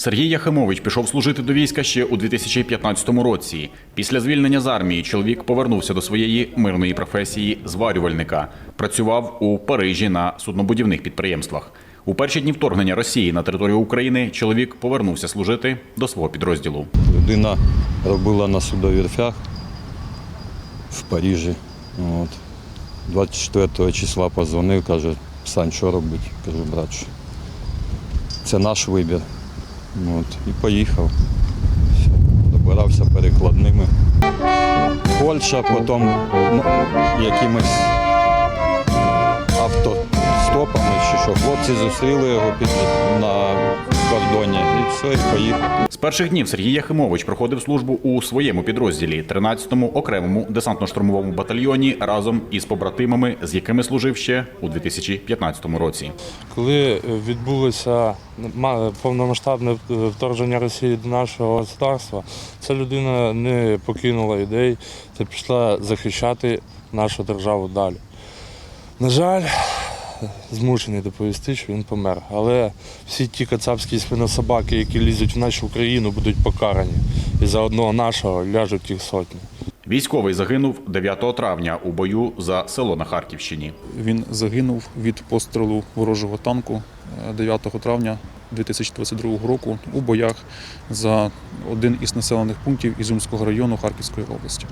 Сергій Яхимович пішов служити до війська ще у 2015 році. Після звільнення з армії чоловік повернувся до своєї мирної професії зварювальника. Працював у Парижі на суднобудівних підприємствах. У перші дні вторгнення Росії на територію України чоловік повернувся служити до свого підрозділу. Людина робила на судовірфях в Парижі. От. 24 числа позвонив, каже, Сань, що робити? Кажу, брат, це наш вибір. От. І поїхав. Добирався перекладними. Польща, потім ну, якимись автостопами, чи що хлопці зустріли його під, на кордоні і все, і поїхав. З перших днів Сергій Яхимович проходив службу у своєму підрозділі 13-му окремому десантно-штурмовому батальйоні разом із побратимами, з якими служив ще у 2015 році. Коли відбулося ма- повномасштабне е, вторгнення Росії до нашого государства, ця людина не покинула ідей та пішла захищати нашу державу далі. На жаль, змушений доповісти, що він помер. Але всі ті кацапські свинособаки, які лізуть в нашу Україну, будуть покарані. І за одного нашого ляжуть їх сотні. Військовий загинув 9 травня у бою за село на Харківщині. Він загинув від пострілу ворожого танку е, 9 травня 2022 року у боях за один із населених пунктів Ізумського району Харківської області.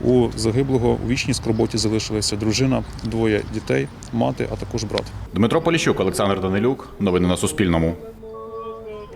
У загиблого у вічній скорботі залишилася дружина, двоє дітей, мати, а також брат. Дмитро Поліщук, Олександр Данилюк. Новини на Суспільному.